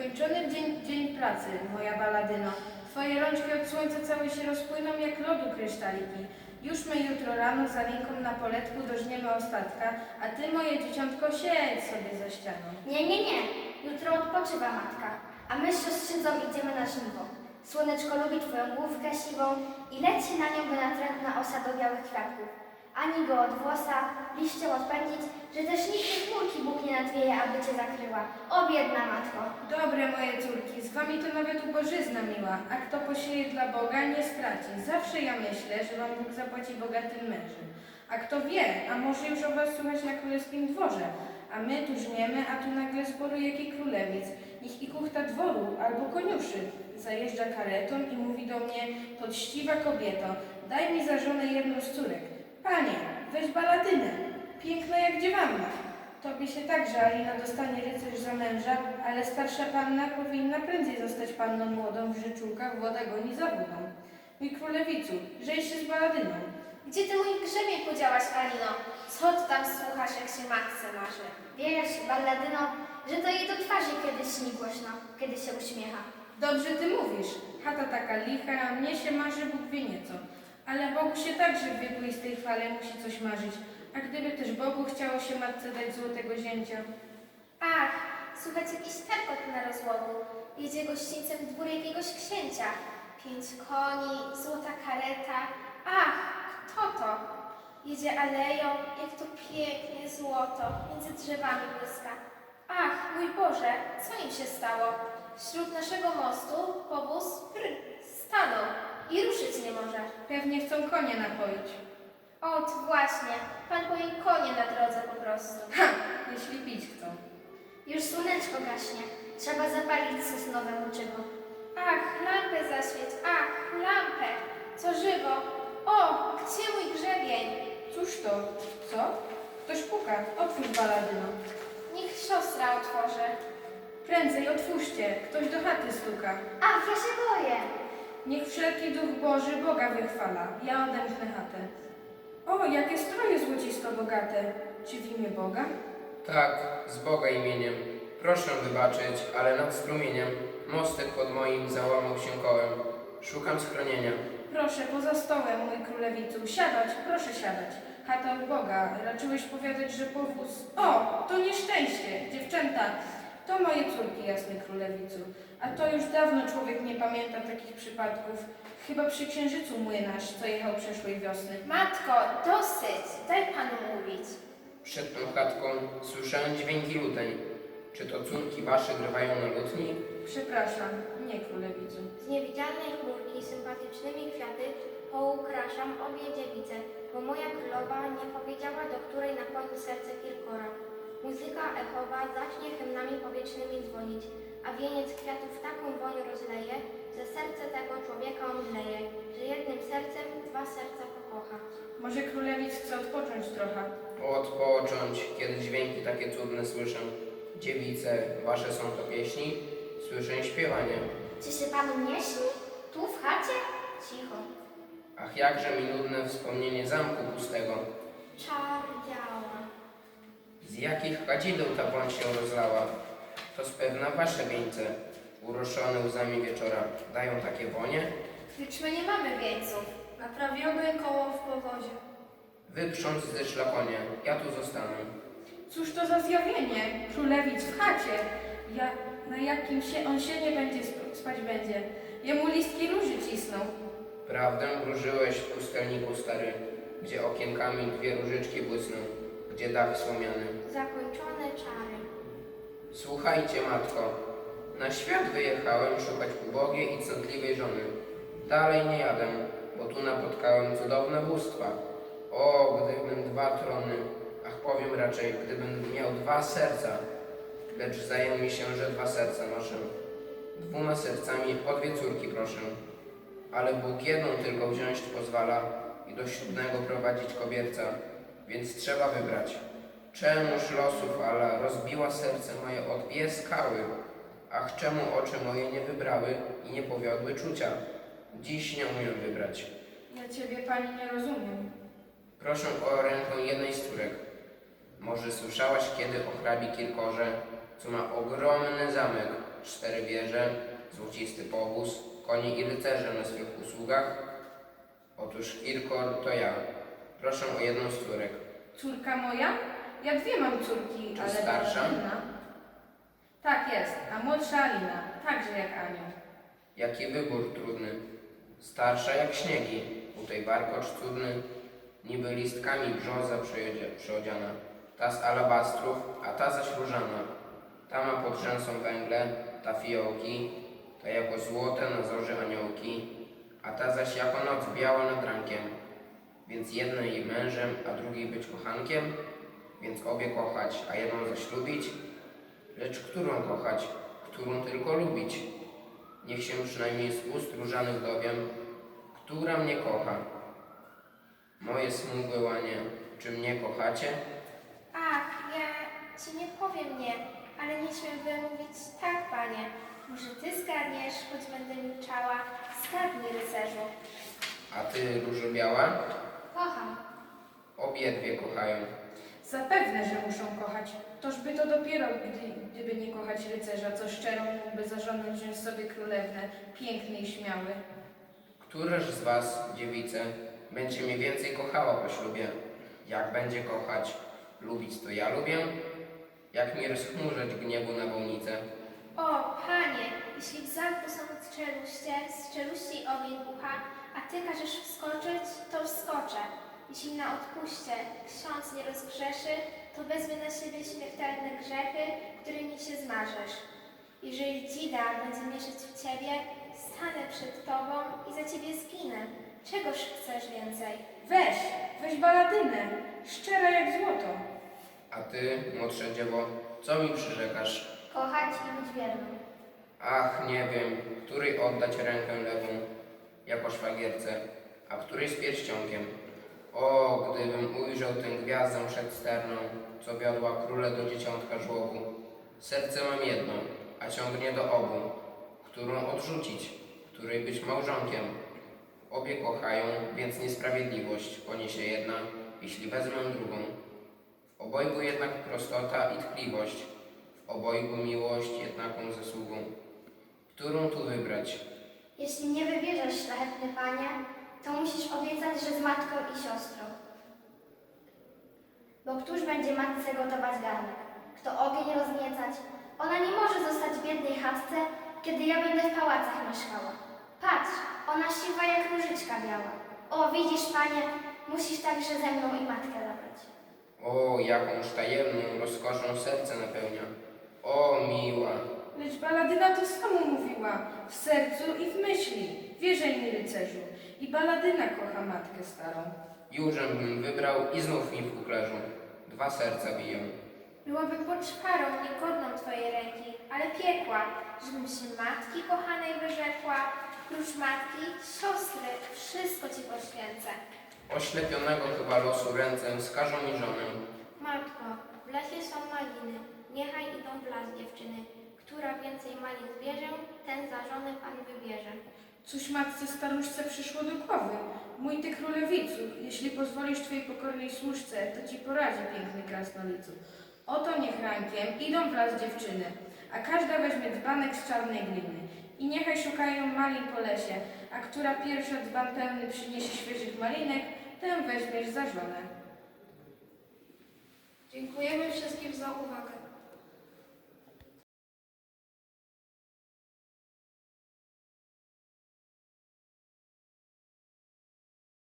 Skończony dzień, dzień pracy, moja baladyno. Twoje rączki od słońca całe się rozpłyną jak lodu kryształiki. Już my jutro rano za linką na poletku dożniemy ostatka, a ty, moje dzieciątko, siedź sobie za ścianą. Nie, nie, nie. Jutro odpoczywa matka, a my z siostrzycą idziemy na żniwo. Słoneczko lubi twoją główkę siwą i leci na nią by natrętna osa do białych kwiatków. Ani go od włosa, liściem odpędzić, że też nigdy chmurki Bóg nie nadwieje, aby cię zakryła. O biedna matko. Dobre moje córki, z wami to nawet ubożyzna miła, a kto posieje dla Boga, nie straci. Zawsze ja myślę, że wam Bóg zapłaci bogatym mężem. A kto wie, a może już o was słuchać na królewskim dworze, a my tu żniemy, a tu nagle zboru jaki królewic, niech i kuchta dworu albo koniuszy. Zajeżdża karetą i mówi do mnie, poczciwa kobieto, daj mi za żonę jedną z córek. Panie, weź baladynę, piękna jak dziewanna. Tobie się także Alina dostanie rycerz za męża, ale starsza panna powinna prędzej zostać panną młodą w życzółkach, woda goni za wodą. Mój królewicu, żej się z baladyną. Gdzie ty mój grzebień podziałaś, Alino? Co ty tam słuchasz, jak się matce marzy? Wiesz, balladyno, że to jej do twarzy kiedy śni głośno, kiedy się uśmiecha. Dobrze ty mówisz, chata taka licha, a mnie się marzy Bóg wie nieco. Ale Bogu się także w wiekuistej chwale musi coś marzyć. A gdyby też Bogu chciało się matce dać złotego zięcia? Ach, słuchać jakiś terkot na rozłogu. Jedzie gościńcem dwór jakiegoś księcia. Pięć koni, złota kareta. Ach, kto to? Jedzie aleją, jak to pięknie złoto, między drzewami błyska. Ach, mój Boże, co im się stało? Wśród naszego mostu powóz pr, stanął i ruszyć nie może. Pewnie chcą konie napoić. Ot, właśnie, pan poi konie na drodze po prostu. Ha! Jeśli pić chcą. Już słoneczko gaśnie, trzeba zapalić sosnowe łuczywo. Ach, lampę zaświeć, ach, lampę, co żywo. O, gdzie mój grzebień? Cóż to? Co? Ktoś puka. Otwórz baladyno. Niech siostra otworzy. Prędzej otwórzcie. Ktoś do chaty stuka. Ach, ja się boję. Niech wszelki duch Boży Boga wychwala. Ja odemknę chatę. O, jakie stroje złocisto bogate. Czy w imię Boga? Tak, z Boga imieniem. Proszę wybaczyć, ale nad strumieniem mostek pod moim załamał się kołem. Szukam schronienia. Proszę, poza stołem, mój królewicu. Siadać, proszę siadać. Chata od Boga. Raczyłeś powiadać, że powóz... O, to nieszczęście. Dziewczęta, to moje córki, jasny królewicu. A to już dawno człowiek nie pamięta takich przypadków. Chyba przy księżycu młynarz, co jechał przeszłej wiosny. Matko, dosyć, daj panu mówić. Przed tą chatką słyszę dźwięki luteń. Czy to córki wasze grywają na lutni? Przepraszam, nie królewicu. Z niewidzialnej chmurki sympatycznymi kwiaty poukraszam obie dziewice, bo moja królowa nie powiedziała, do której napoi serce kilkora. Muzyka echowa zacznie hymnami powietrznymi dzwonić, a wieniec kwiatów taką woń rozleje, że serce tego człowieka omdleje, że jednym sercem dwa serca pokocha. Może królewic chce odpocząć trochę. Odpocząć, kiedy dźwięki takie cudne słyszę. Dziewice, wasze są to pieśni? Słyszę śpiewanie. Czy się panu nie śni? Tu w chacie? Cicho. Ach, jakże mi nudne wspomnienie zamku pustego. Czar działa. Z jakich kadzideł ta woń się rozlała? To z pewna wasze wieńce, uroszone łzami wieczora. Dają takie wonie? Lecz my nie mamy wieńców. Naprawione koło w powozie. Wyprząc ze szlakonie, ja tu zostanę. Cóż to za zjawienie? Królewic w chacie. Ja, na jakim się on się nie będzie sp- spać będzie. Jemu listki róży cisną. Prawdę wróżyłeś w pustelniku stary, gdzie okienkami dwie różyczki błysną, gdzie dach słomiany. Zakończone czary. Słuchajcie, matko, na świat wyjechałem szukać ubogiej i cnotliwej żony. Dalej nie jadę, bo tu napotkałem cudowne bóstwa. O, gdybym dwa trony, ach powiem raczej, gdybym miał dwa serca. Lecz zdaje mi się, że dwa serca noszę. Dwoma sercami o dwie córki proszę. Ale Bóg jedną tylko wziąć pozwala i do ślubnego prowadzić kobierca, więc trzeba wybrać. Czemuż losu fala rozbiła serce moje o dwie skały? Ach, czemu oczy moje nie wybrały i nie powiodły czucia? Dziś nie umiem wybrać. Ja ciebie, pani, nie rozumiem. Proszę o rękę jednej z córek. Może słyszałaś kiedy o hrabie Kirkorze, co ma ogromny zamek, cztery wieże, złocisty powóz, konie i rycerze na swych usługach? Otóż Kirkor to ja. Proszę o jedną z córek. Córka moja? Ja dwie mam córki, Czy ale starsza? Baladyna. Tak jest, a młodsza Alina, także jak anioł. Jaki wybór trudny. Starsza jak śniegi, u tej warkocz cudny, niby listkami brzoza przyodzia- przyodziana. Ta z alabastrów, a ta zaś różana. Ta ma pod rzęsą węgle, ta fiołki, ta jako złote na zorzy aniołki, a ta zaś jako noc biała nad rankiem. Więc jednej mężem, a drugiej być kochankiem, więc obie kochać, a jedną zaś lubić. Lecz którą kochać, którą tylko lubić? Niech się przynajmniej z ust różanych dowiem, która mnie kocha. Moje smugłe łanie, czy mnie kochacie? Ach, ja ci nie powiem nie, ale nie śmiem wymówić tak, panie. Może ty zgadniesz, choć będę milczała. Zgadnij, rycerzu. A ty, różo biała? Kocham. Obie dwie kochają. Zapewne, że muszą kochać. Toż by to dopiero, gdy, gdyby nie kochać rycerza, co szczerą mógłby za żonę wziąć sobie królewnę, piękny i śmiały. Któreż z was, dziewice, będzie mnie więcej kochała po ślubie? Jak będzie kochać? Lubić to ja lubię? Jak mi rozchmurzyć gniewu nawałnicę? O, panie, jeśli w zamku są czeluście, z czeluści ogień bucha, a ty każesz wskoczyć, to wskoczę. Jeśli na odpuście ksiądz nie rozgrzeszy, to wezmę na siebie śmiertelne grzechy, którymi się zmarzesz. Jeżeli dzida będzie mieszać w ciebie, stanę przed tobą i za ciebie zginę. Czegoż chcesz więcej? Weź, weź baladynę, szczera jak złoto. A ty, młodsze dziewo, co mi przyrzekasz? Kochać i być wiernym. Ach, nie wiem, której oddać rękę lewą jako szwagierce, a której z pierścionkiem. O, gdybym ujrzał tę gwiazdę przed sterną, co wiodła króle do dzieciątka żłobu. Serce mam jedno, a ciągnie do obu, którą odrzucić, której być małżonkiem. Obie kochają, więc niesprawiedliwość poniesie jedna, jeśli wezmę drugą. W obojgu jednak prostota i tkliwość, w obojgu miłość jednaką zasługą. Którą tu wybrać? Jeśli nie wybierzesz, szlachetny panie, to musisz obiecać, że z matką i siostrą. Bo któż będzie matce gotować garnek? Kto ogień rozniecać? Ona nie może zostać w biednej chatce, kiedy ja będę w pałacach mieszkała. Patrz, ona siwa jak różyczka biała. O, widzisz, panie, musisz także ze mną i matkę zabrać. O, jakąż tajemną rozkoszą serce napełnia. O, miła, Lecz baladyna to samo mówiła, w sercu i w myśli. Wierzej mi, rycerzu. I baladyna kocha matkę starą. jużem bym wybrał i znów mi w kuklerzu. Dwa serca biją. Byłabym poczwarą niegodną twojej ręki, ale piekła, żebym się matki kochanej wyrzekła. Prócz matki, siostry, wszystko ci poświęcę. Oślepionego chyba losu ręce wskażą mi żonę. Matko, w lesie są maliny, niechaj idą w las dziewczyny. Która więcej malin zbierze, ten za żonę pan wybierze. Cóż matce staruszce przyszło do głowy? Mój ty królewicu, jeśli pozwolisz twojej pokornej służce, to ci poradzi piękny krasnolicu. Oto niech rankiem idą wraz dziewczyny, a każda weźmie dzbanek z czarnej gliny. I niechaj szukają malin po lesie, a która pierwsza dzban pełny przyniesie świeżych malinek, tę weźmiesz za żonę. Dziękujemy wszystkim za uwagę.